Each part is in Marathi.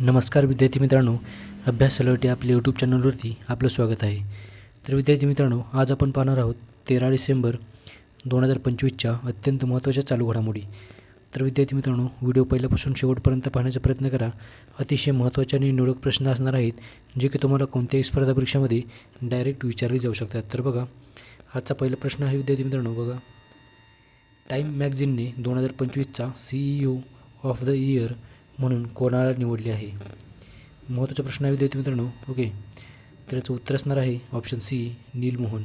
नमस्कार विद्यार्थी मित्रांनो अभ्यास सलवटी आपल्या यूट्यूब चॅनलवरती आपलं स्वागत आहे. तर विद्यार्थी मित्रांनो आज आपण पाहणार आहोत तेरा डिसेंबर दोन हजार पंचवीसच्या अत्यंत महत्त्वाच्या चालू घडामोडी. तर विद्यार्थी मित्रांनो व्हिडिओ पहिल्यापासून शेवटपर्यंत पाहण्याचा प्रयत्न करा. अतिशय महत्त्वाचे आणि निवडक प्रश्न असणार आहेत जे की तुम्हाला कोणत्याही स्पर्धा परीक्षामध्ये डायरेक्ट विचारले जाऊ शकतात. तर बघा आजचा पहिला प्रश्न आहे विद्यार्थी मित्रांनो बघा. टाईम मॅगझिनने दोन हजार पंचवीसचा C E O of the year म्हणून कोणाला निवडले आहे? महत्त्वाचा प्रश्न आहे विद्यार्थी मित्रांनो. ओके. तर याचं उत्तर असणार आहे ऑप्शन सी नीलमोहन.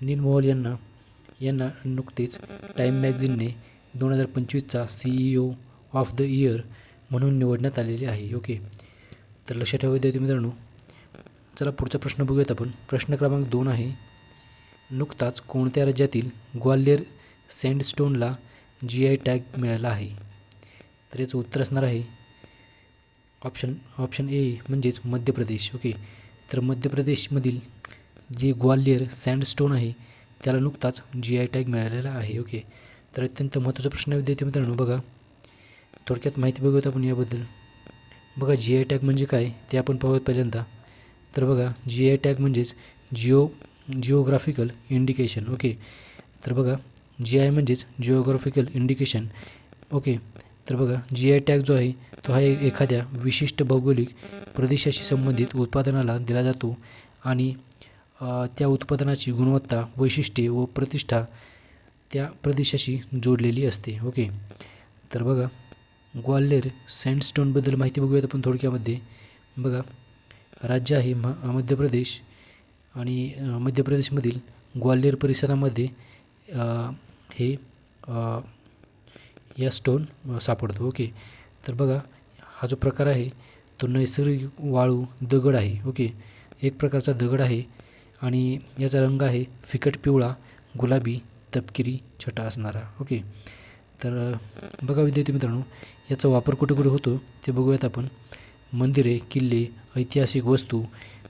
नीलमोहन यांना यांना नुकतेच टाईम मॅगझिनने दोन हजार पंचवीसचा C E O of the year म्हणून निवडण्यात आलेले आहे. ओके. तर लक्षात ठेवा विद्यार्थी मित्रांनो. चला पुढचा प्रश्न बघूयात आपण. प्रश्न क्रमांक दोन आहे. नुकताच कोणत्या राज्यातील ग्वाल्हेर सँडस्टोनला जी आय टॅग मिळाला आहे? तर याचं उत्तर असणार आहे ऑप्शन ऑप्शन ए म्हणजेच मध्य प्रदेश ओके तर मध्य प्रदेशमधील जे ग्वाल्हेर सँडस्टोन आहे त्याला नुकताच जी आय टॅग मिळालेला आहे ओके तर अत्यंत महत्त्वाचा प्रश्न विद्यार्थी मित्रांनो बघा. थोडक्यात माहिती बघूयात आपण याबद्दल. बघा जी आय टॅग म्हणजे काय? ते आपण पाहूयात पहिल्यांदा. तर बघा जी आय टॅग म्हणजेच जिओ जिओग्राफिकल इंडिकेशन ओके तर बघा जी आय म्हणजेच जिओग्राफिकल इंडिकेशन ओके तर बघा जी आय टॅग जो आहे तो हा एखाद्या विशिष्ट भौगोलिक प्रदेशाशी संबंधित उत्पादनाला दिला जातो आणि त्या उत्पादनाची गुणवत्ता वैशिष्ट्ये व प्रतिष्ठा त्या प्रदेशाशी जोडलेली असते. ओके? तर बघा ग्वाल्हेर सँडस्टोनबद्दल माहिती बघूयात आपण थोडक्यामध्ये. बघा राज्य आहे म मध्य प्रदेश आणि मध्य प्रदेशमधील ग्वाल्हेर परिसरामध्ये हे या स्टोन सापडतो. ओके तर बघा हा जो प्रकार आहे तो नैसर्गिक वाळू दगड आहे. ओके एक प्रकारचा दगड आहे आणि याचा रंग आहे फिकट पिवळा गुलाबी तपकिरी छटा असणारा. ओके तर बघा विद्यार्थी मित्रांनो याचा वापर कुठे कुठे होतो ते बघूयात आपण. मंदिरे किल्ले ऐतिहासिक वस्तू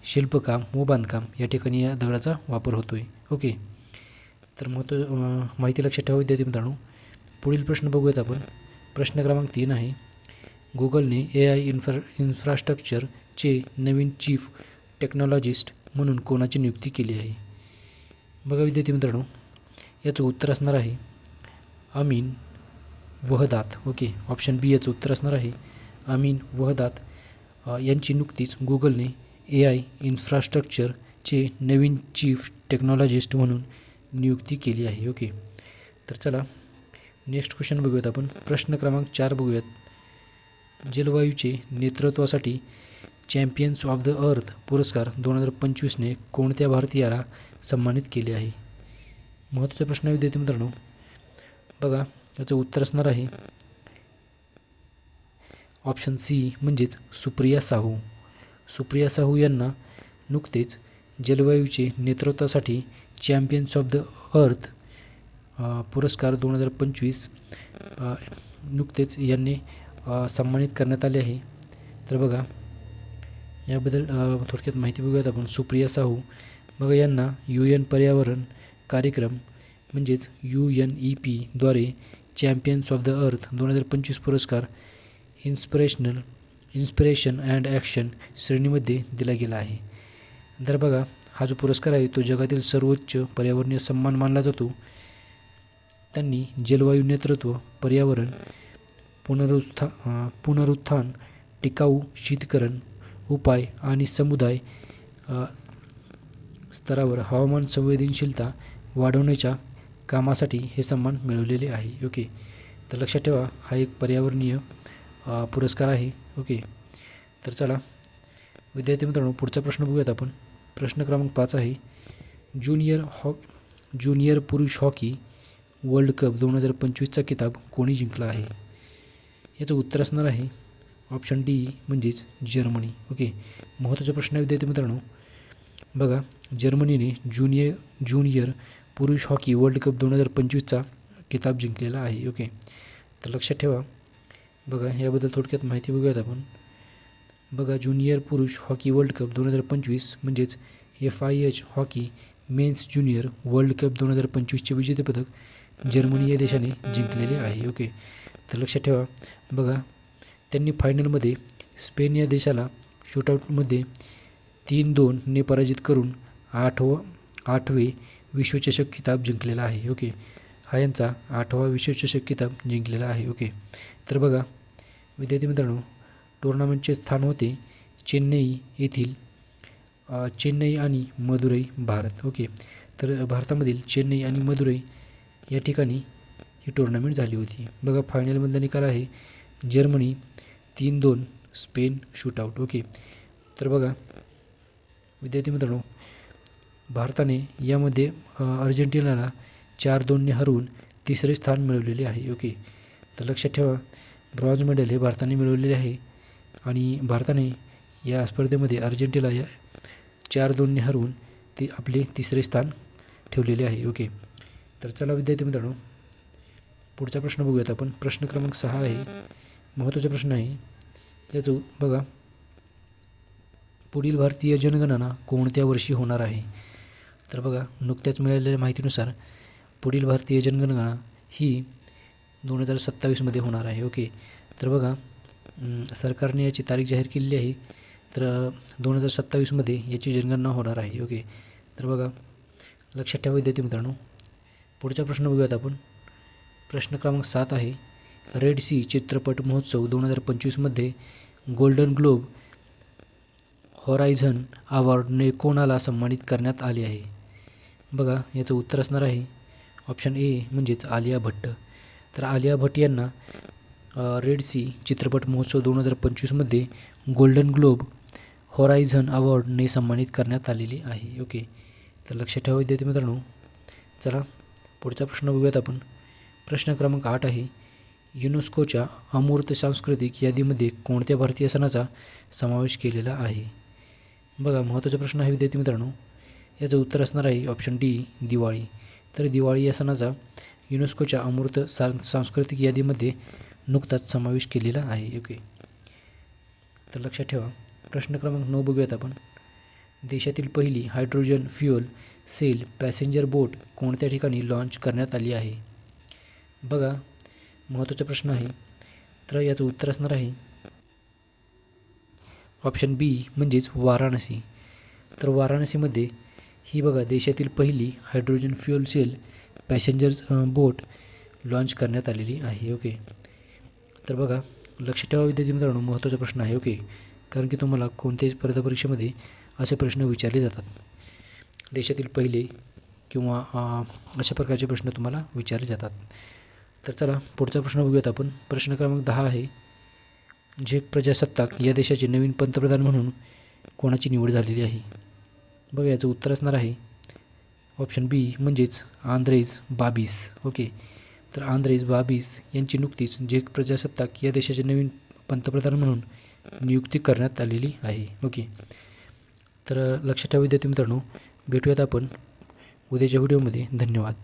शिल्पकाम व बांधकाम या ठिकाणी या दगडाचा वापर होतो आहे ओके तर महत्त्व माहिती लक्षात ठेवा विद्यार्थी मित्रांनो. पुढील प्रश्न बघूयात आपण. प्रश्न क्रमांक तीन आहे. गुगलने ए आय इन्फ्रा इन्फ्रास्ट्रक्चरचे नवीन चीफ टेक्नॉलॉजिस्ट म्हणून कोणाची नियुक्ती केली आहे? बघा विद्यार्थी मित्रांनो याचं उत्तर असणार आहे Amin Vahdat. Okay option B याचं उत्तर असणार आहे अमीन वहदात. यांची नुकतीच गुगलने ए आय इन्फ्रास्ट्रक्चरचे नवीन चीफ टेक्नॉलॉजिस्ट म्हणून नियुक्ती केली आहे. ओके तर चला नेक्स्ट क्वेश्चन बघूयात आपण. प्रश्न क्रमांक चार बघूयात. जलवायूचे नेतृत्वासाठी चॅम्पियन्स ऑफ द अर्थ पुरस्कार दोन हजार पंचवीसने कोणत्या भारतीयाला सन्मानित केले आहे? महत्त्वाचा प्रश्न आहे विद्यार्थी मित्रांनो. बघा याचं उत्तर असणार आहे. ऑप्शन सी म्हणजेच सुप्रिया साहू. सुप्रिया साहू यांना नुकतेच जलवायूचे नेतृत्वासाठी चॅम्पियन्स ऑफ द अर्थ पुरस्कार दोन हजार पंचवीस नुकतेच यांनी सन्मानित करण्यात आले आहे. तर बघा याबद्दल थोडक्यात माहिती बघूयात आपण. सुप्रिया साहू बघा यांना यू एन पर्यावरण कार्यक्रम म्हणजेच यू एन ई पीद्वारे चॅम्पियन्स ऑफ द अर्थ दोन हजार पंचवीस पुरस्कार इन्स्पिरेशनल इन्स्पिरेशन अँड ॲक्शन श्रेणीमध्ये दिला गेला आहे. तर बघा हा जो पुरस्कार आहे तो जगातील सर्वोच्च पर्यावरणीय सन्मान मानला जातो. त्यांनी जलवायू नेतृत्व पर्यावरण पुनरुत्था पुनरुत्थान टिकाऊ शीतकरण उपाय आणि समुदाय स्तरावर हवामान संवेदनशीलता वाढवण्याच्या कामासाठी हे सन्मान मिळवलेले आहे. ओके. तर लक्षात ठेवा हा एक पर्यावरणीय पुरस्कार आहे. ओके. तर चला विद्यार्थी मित्रांनो पुढचा प्रश्न बघूयात आपण. प्रश्न क्रमांक पाच आहे. ज्युनियर हॉ ज्युनियर पुरुष हॉकी वर्ल्ड कप दोन हजार पंचवीसचा किताब कोणी जिंकला आहे? याचं उत्तर असणार आहे ऑप्शन डी म्हणजेच जर्मनी. ओके महत्त्वाचा प्रश्न आहे विद्यार्थी मित्रांनो. बघा जर्मनीने ज्युनियर ज्युनियर पुरुष हॉकी वर्ल्ड कप दोन हजार पंचवीसचा किताब जिंकलेला आहे. ओके तर लक्षात ठेवा. बघा याबद्दल थोडक्यात माहिती बघूयात आपण. बघा ज्युनियर पुरुष हॉकी वर्ल्ड कप दोन हजार पंचवीस म्हणजेच F I H hockey men's junior world cup दोन हजार पंचवीसचे विजेतेपदक जर्मनी या देशाने जिंकलेले आहे. ओके. तर लक्षात ठेवा. बघा त्यांनी फायनलमध्ये स्पेन या देशाला शूटआउटमध्ये तीन दोनने पराजित करून आठव आठवे विश्वचषक किताब जिंकलेला आहे. ओके. हा यांचा आठवा विश्वचषक किताब जिंकलेला आहे. ओके. तर बघा विद्यार्थी मित्रांनो टुर्नामेंटचे स्थान होते चेन्नई येथील चेन्नई आणि मदुरई भारत. ओके. तर भारतामधील चेन्नई आणि मदुरई या ठिकाणी ही टुर्नामेंट झाली होती. बघा फायनलमधला निकाल आहे. जर्मनी तीन दोन स्पेन शूटआउट ओके तर बघा विद्यार्थी मित्रांनो भारताने यामध्ये अर्जेंटिनाला चार दोनने हरवून तिसरे स्थान मिळवलेले आहे. ओके तर लक्षात ठेवा ब्रॉन्झ मेडल हे भारताने मिळवलेले आहे आणि भारताने या स्पर्धेमध्ये अर्जेंटिनाला या चार दोनने हरवून ते आपले तिसरे स्थान ठेवलेले आहे. ओके तर चला विद्यार्थी मित्रांनो पुढचा प्रश्न बघूयात आपण. प्रश्न क्रमांक सहा आहे. महत्त्वाचा प्रश्न आहे. याचं बघा. पुढील भारतीय जनगणना कोणत्या वर्षी होणार आहे? तर बघा नुकत्याच मिळालेल्या माहितीनुसार पुढील भारतीय जनगणना ही दोन हजार सत्तावीसमध्ये होणार आहे. ओके. तर बघा सरकारने याची तारीख जाहीर केलेली आहे. तर दोन हजार सत्तावीसमध्ये याची जनगणना होणार आहे. ओके. तर बघा लक्षात ठेवा विद्यार्थी मित्रांनो. पुढचा प्रश्न बघूयात आपण. प्रश्न क्रमांक सात आहे. रेड सी चित्रपट महोत्सव दोन हजार पंचवीसमध्ये गोल्डन ग्लोब हॉरायझन अवॉर्डने कोणाला सन्मानित करण्यात आले आहे? बघा याचं उत्तर असणार आहे. ऑप्शन ए म्हणजेच आलिया भट्ट. तर आलिया भट्ट यांना रेड सी चित्रपट महोत्सव दोन हजार पंचवीसमध्ये गोल्डन ग्लोब हॉरायझन अवॉर्डने सन्मानित करण्यात आलेली आहे. ओके. तर लक्षात ठेवा विद्यार्थी मित्रांनो. चला पुढचा प्रश्न बघूयात आपण. प्रश्न क्रमांक आठ आहे युनेस्कोच्या अमूर्त सांस्कृतिक यादीमध्ये कोणत्या भारतीय सणाचा समावेश केलेला आहे? बघा महत्त्वाचा प्रश्न आहे विद्यार्थी मित्रांनो. याचं उत्तर असणार आहे ऑप्शन डी दिवाळी. तर दिवाळी या सणाचा युनेस्कोच्या अमूर्त सांस्कृतिक यादीमध्ये नुकताच समावेश केलेला आहे. ओके. तर लक्षात ठेवा प्रश्न क्रमांक नऊ बघूयात आपण. देशातील पहिली hydrogen fuel cell passenger boat कोणत्या ठिकाणी लॉन्च करण्यात आली आहे? बघा महत्त्वाचा प्रश्न आहे. तर याचं उत्तर असणार आहे. ऑप्शन बी म्हणजेच वाराणसी. तर वाराणसीमध्ये ही बघा देशातील पहिली hydrogen fuel cell passengers boat launch करण्यात आलेली आहे ओके तर बघा लक्ष ठेवा विद्यार्थी मित्रांनो महत्त्वाचा प्रश्न आहे ओके कारण की तुम्हाला कोणत्याही स्पर्धा परीक्षेमध्ये असे प्रश्न विचारले जातात. देशातील पहिले किंवा अशा प्रकारचे प्रश्न तुम्हाला विचारले जातात. तर चला पुढचा प्रश्न बघूयात आपण. प्रश्न क्रमांक दहा आहे. झेक प्रजासत्ताक या देशाचे नवीन पंतप्रधान म्हणून कोणाची निवड झालेली आहे? बघा याचं उत्तर असणार आहे. ऑप्शन बी म्हणजेच आंद्रेज बाबीस. ओके. तर आंद्रेज बाबीस यांची नुकतीच झेक प्रजासत्ताक या देशाचे नवीन पंतप्रधान म्हणून नियुक्ती करण्यात आलेली आहे. ओके. तर लक्षात ठेवा विद्यार्थी मित्रांनो भेटूयात आपण उद्याच्या व्हिडिओमध्ये. धन्यवाद.